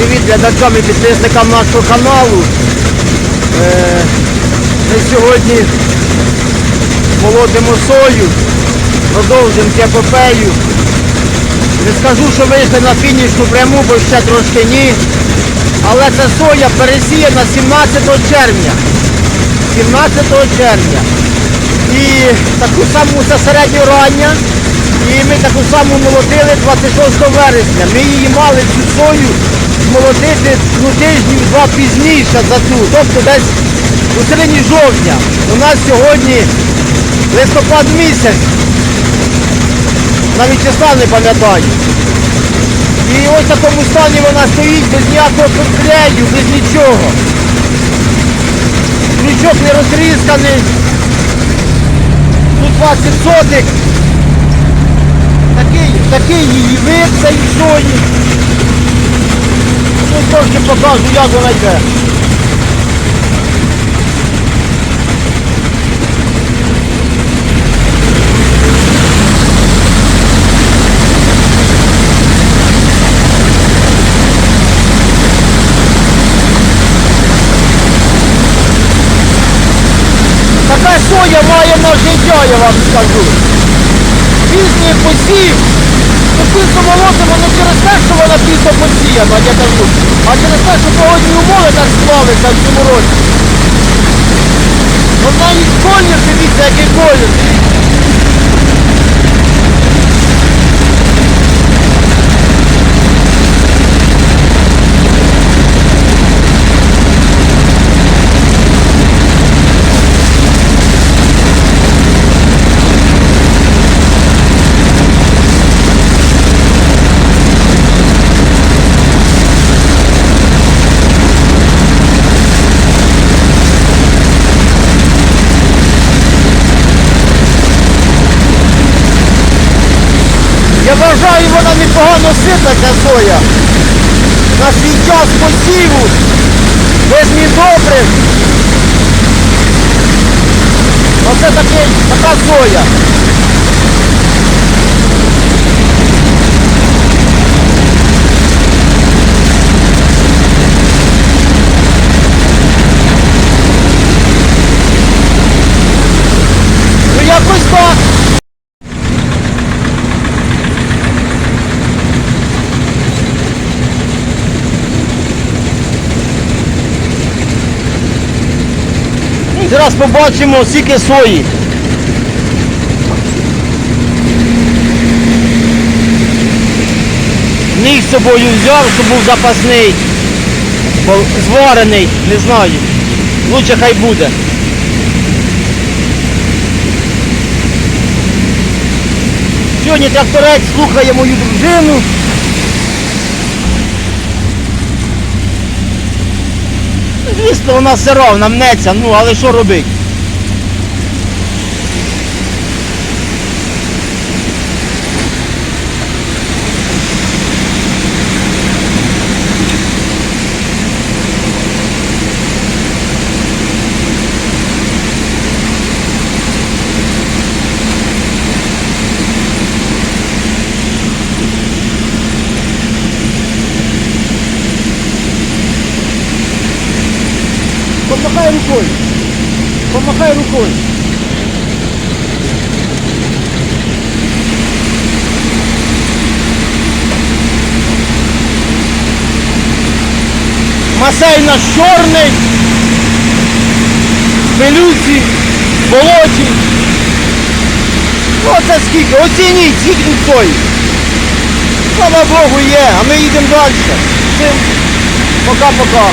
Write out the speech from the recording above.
Привіт глядачам і підписникам нашого каналу. Е, Ми сьогодні молотимо сою, продовжуємо цю епопею. Не скажу, що вийшли на фінішну пряму, бо ще трошки ні. Але ця соя пересіяна 17 червня. 17 червня. І таку саму це середньо рання. І ми таку саму молотили 26 вересня. Ми її мали цю сою молотити ну, тижнів два пізніше за ту. Тобто десь у середині жовтня. У нас сьогодні листопад місяць. Навіть числа не пам'ятаю. І ось в такому стані вона стоїть без ніякого клею, без нічого. Крючок не розрізканий. Тут 20 сотик. Такий, її вид цієї сої. Ну, трошки покажу, як вона йде. Така соя має на життя, я вам скажу. Пізній посів. Пізно молотимо не через те, що вона пізно посіяна, я кажу, а через те, що погодні умови так склалися в цьому році. От навіть колір, дивіться, який колір. Я вважаю, вона непогано сита ця. На свій час посіву, без добрив. Оце такий, така соя. Ну якось так. Зараз побачимо скільки сої. Міг з собою взяв, щоб був запасний. Зварений, не знаю. Лучше хай буде. Сьогодні тракторець слухає мою дружину. Вона все вона мнеться, ну але що робить? Помахай рукой. Помахай рукой. Масей наш чорний, пилюці, болоті. Ну це скільки, оцініть, скільки стоїть. Слава Богу є, а ми їдемо далі. Пока-пока.